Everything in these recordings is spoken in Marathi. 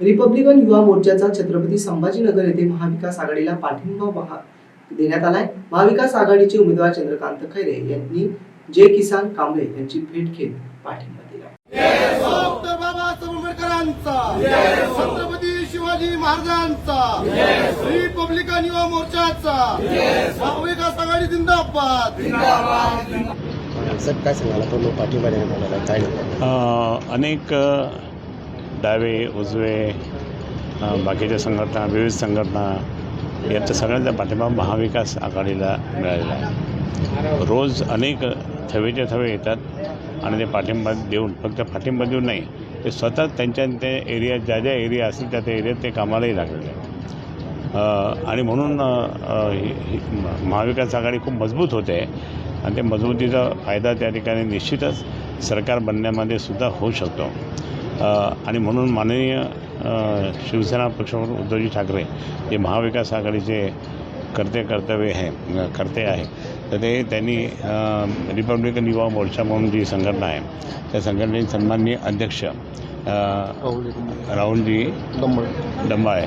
रिपब्लिकन युवा मोर्चाचा छत्रपती संभाजीनगर येथे महाविकास आघाडीला पाठिंबा देण्यात आलाय. महाविकास आघाडीचे उमेदवार चंद्रकांत खैरे यांनी जय किसान कांबळे यांची भेट घेत पाठिंबा दिला. छत्रपती शिवाजी महाराजांचा रिपब्लिकन युवा मोर्चाचा महाविकास आघाडी जिंदाबाद काय सांगाल पाठिंबा देण्यात आलेला काय अनेक डावे उजवे बाकीच्या संघटना विविध संघटना यांचा सगळ्यांचा पाठिंबा महाविकास आघाडीला मिळालेला आहे. रोज अनेक थवेचे थवे येतात आणि ते पाठिंबा देऊन फक्त पाठिंबा देऊन नाही ते स्वतः त्यांच्या त्या एरियात ज्या ज्या एरिया असतील त्या त्या एरियात ते कामालाही लागलेले आहे आणि म्हणून ही महाविकास आघाडी खूप मजबूत होते आणि ते मजबूतीचा फायदा त्या ठिकाणी निश्चितच सरकार बनण्यामध्ये सुद्धा होऊ शकतो. आणि म्हणून माननीय शिवसेना पक्षप्रमुख उद्धवजी ठाकरे जे महाविकास आघाडीचे करते कर्तव्य आहे कर्ते करते आहे. तर ते त्यांनी रिपब्लिकन युवा मोर्चा म्हणून जी संघटना आहे त्या संघटनेचे सन्माननीय अध्यक्ष अ, राहुलजी डंबाळे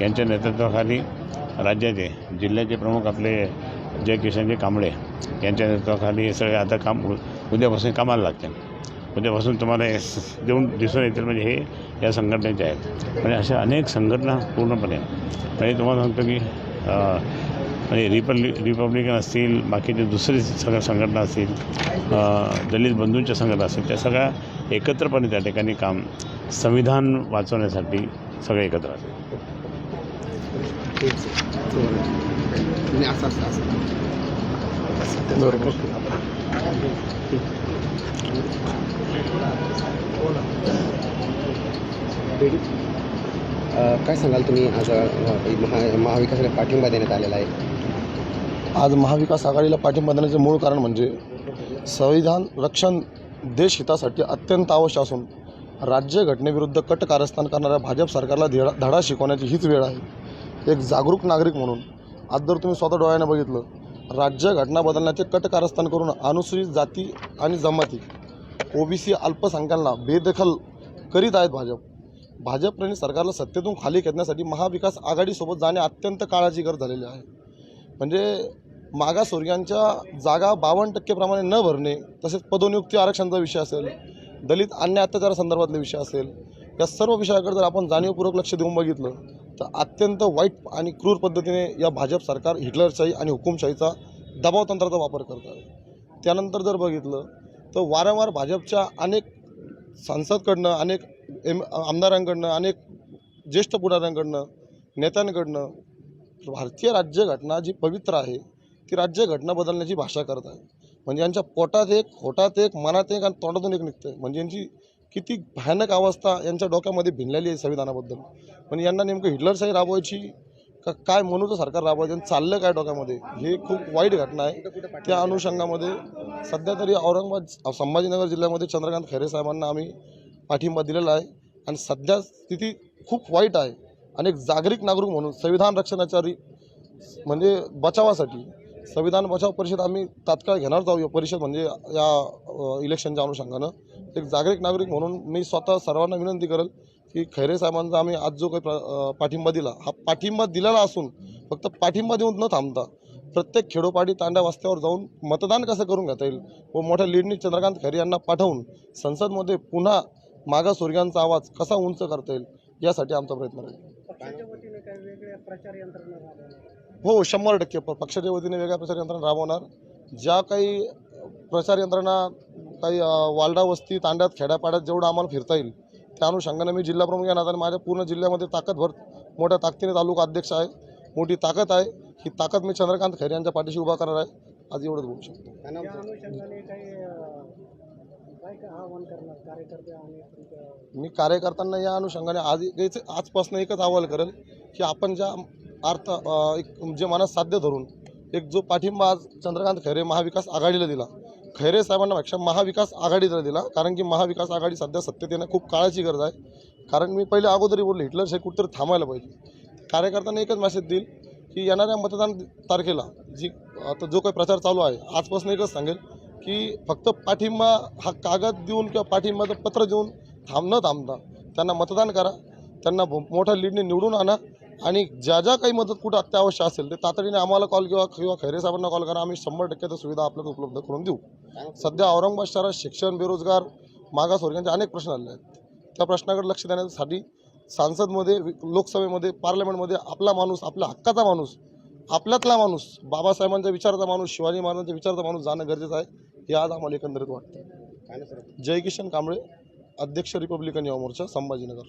यांच्या नेतृत्वाखाली राज्याचे जिल्ह्याचे प्रमुख आपले जय किशनजी कांबळे यांच्या नेतृत्वाखाली हे सगळे आता काम उ- उद्यापासून कामाला लागते उद्यापासून तुम्हाला हे देऊन दिसून येतील म्हणजे हे या संघटनेचे आहेत. म्हणजे अशा अनेक संघटना पूर्णपणे. म्हणजे तुम्हाला सांगतो की म्हणजे रिपब्लि रिपब्लिकन असतील बाकीचे दुसरे सगळ्या संघटना असतील दलित बंधूंच्या संघटना असतील त्या सगळ्या एकत्रपणे त्या ठिकाणी काम संविधान वाचवण्यासाठी सगळे एकत्र असतील अं, काय सांगाल तुम्ही? आज महा महाविकासाला पाठिंबा देण्यात आलेला आहे. आज महाविकास आघाडीला पाठिंबा देण्याचे मूळ कारण म्हणजे संविधान रक्षण देश हितासाठी अत्यंत आवश्यक असून राज्यघटनेविरुद्ध कट कारस्थान करणाऱ्या भाजप सरकारला धडा धडा शिकवण्याची हीच वेळ आहे. एक जागरूक नागरिक म्हणून आज जर तुम्ही स्वतः डोळ्याने बघितलं राज्यघटना बदलण्याचे कट कारस्थान करून अनुसूचित जाती आणि जमाती ओबीसी अल्पसंख्यांना बेदखल करीत आहेत भाजप. भाजप आणि सरकारला सत्तेतून खाली खेचण्यासाठी महाविकास आघाडीसोबत जाणे अत्यंत काळाची गरज झालेली आहे. म्हणजे मागासवर्गीयांच्या जागा बावन्न टक्केप्रमाणे न भरणे तसेच पदोनियुक्ती आरक्षणाचा विषय असेल दलित अन्य अत्याचारासंदर्भातले विषय असेल या सर्व विषयाकडे जर आपण जाणीवपूर्वक लक्ष देऊन बघितलं तर अत्यंत वाईट आणि क्रूर पद्धतीने या भाजप सरकार हिटलरशाही आणि हुकुमशाहीचा दबाव तंत्राचा वापर करत आहे. त्यानंतर जर बघितलं तर वारंवार भाजपच्या अनेक संसदकडनं अनेक एम आमदारांकडनं अनेक ज्येष्ठ पुढाऱ्यांकडनं नेत्यांकडनं भारतीय राज्यघटना जी पवित्र आहे ती राज्यघटना बदलण्याची भाषा करत आहे. म्हणजे यांच्या पोटात एक होटात एक मनात एक आणि तोंडातून एक निघतं आहे म्हणजे यांची किती भयानक अवस्था यांच्या डोक्यामध्ये भिनलेली आहे संविधानाबद्दल. म्हणजे यांना नेमकं हिटलरशाही राबवायची का काय म्हणूचं सरकार राबवायचं आणि चाललं काय डोक्यामध्ये हे खूप वाईट घटना आहे. त्या अनुषंगामध्ये सध्या तरी औरंगाबाद संभाजीनगर जिल्ह्यामध्ये चंद्रकांत खैरे साहेबांना आम्ही पाठिंबा दिलेला आहे आणि सध्या स्थिती खूप वाईट आहे. आणि एक जागरिक नागरिक म्हणून संविधान रक्षणाच्या रि म्हणजे बचावासाठी संविधान बचाव परिषद आम्ही तात्काळ घेणार जाऊ. या परिषद म्हणजे या इलेक्शनच्या अनुषंगानं. एक जागरिक नागरिक म्हणून मी स्वतः सर्वांना विनंती करेल की खैरे साहेबांचा आम्ही आज जो काही प्र- पाठिंबा दिला हा पाठिंबा दिलेला असून फक्त पाठिंबा देऊन न थांबता प्रत्येक खेडोपाडी तांड्या वास्त्यावर जाऊन मतदान कसं करून घेता येईल व मोठ्या लीडनी चंद्रकांत खैरे यांना पाठवून संसदमध्ये पुन्हा मागासवर्गीयांचा आवाज कसा उंच करता येईल यासाठी आमचा प्रयत्न राहील. हो शंभर टक्के पक्षाच्या वतीने वेगळ्या प्रचार यंत्रणा राबवणार. ज्या काही प्रचार यंत्रणा काही वालडा वस्ती तांड्यात खेड्यापाड्यात जेवढं आम्हाला फिरता येईल त्या अनुषंगाने मी जिल्हा प्रमुख या नात्याने माझ्या पूर्ण जिल्ह्यामध्ये ताकदभर मोठ्या ताकदीने तालुका अध्यक्ष आहे मोठी ताकद आहे. ही ताकद मी चंद्रकांत खैरे यांच्या पाठीशी उभा करणार आहे. आज एवढंच बोलू शकतो. काय मी कार्यकर्त्यांना या अनुषंगाने आज आजपासून एकच अहवाल करेल की आपण ज्या अर्थ एक जे मनात साध्य धरून एक जो पाठिंबा आज चंद्रकांत खैरे महाविकास आघाडीला दिला खैरे साहेबांना पेक्षा महाविकास आघाडीला दिला कारण की महाविकास आघाडी सध्या सत्तेत येणं खूप काळाची गरज आहे. कारण मी पहिले अगोदरी बोललो हिटलर हे कुठेतरी थांबायला पाहिजे. कार्यकर्त्यांना एकच मेसेज देईल की येणाऱ्या मतदान तारखेला जी आता जो काही प्रचार चालू आहे आजपासून एकच सांगेल की फक्त पाठिंबा हा कागद देऊन किंवा पाठिंबाचं पत्र देऊन थांब न थांबता त्यांना मतदान करा. त्यांना मोठ्या लीडने निवडून आणा. आणि ज्या ज्या काही मदत कुठं अत्यावश्यक असेल ते तातडीने आम्हाला कॉल किंवा किंवा खैरे साहेबांना कॉल करा. आम्ही शंभर टक्के त्या सुविधा आपल्याला उपलब्ध करून देऊ. सध्या औरंगाबाद शहरात शिक्षण बेरोजगार मागासवर्गीयांचे अनेक प्रश्न आले आहेत. त्या प्रश्नाकडे लक्ष देण्यासाठी सांसदमध्ये वि- लोकसभेमध्ये पार्लमेंटमध्ये आपला माणूस आपल्या हक्काचा माणूस आपल्यातला माणूस बाबासाहेबांच्या विचाराचा माणूस शिवाजी महाराजांच्या विचाराचा माणूस जाणं गरजेचं आहे हे आज आम्हाला एकंदरीत वाटतं काय नाही सर. जय किशन कांबळे अध्यक्ष रिपब्लिकन युवा मोर्चा संभाजीनगर.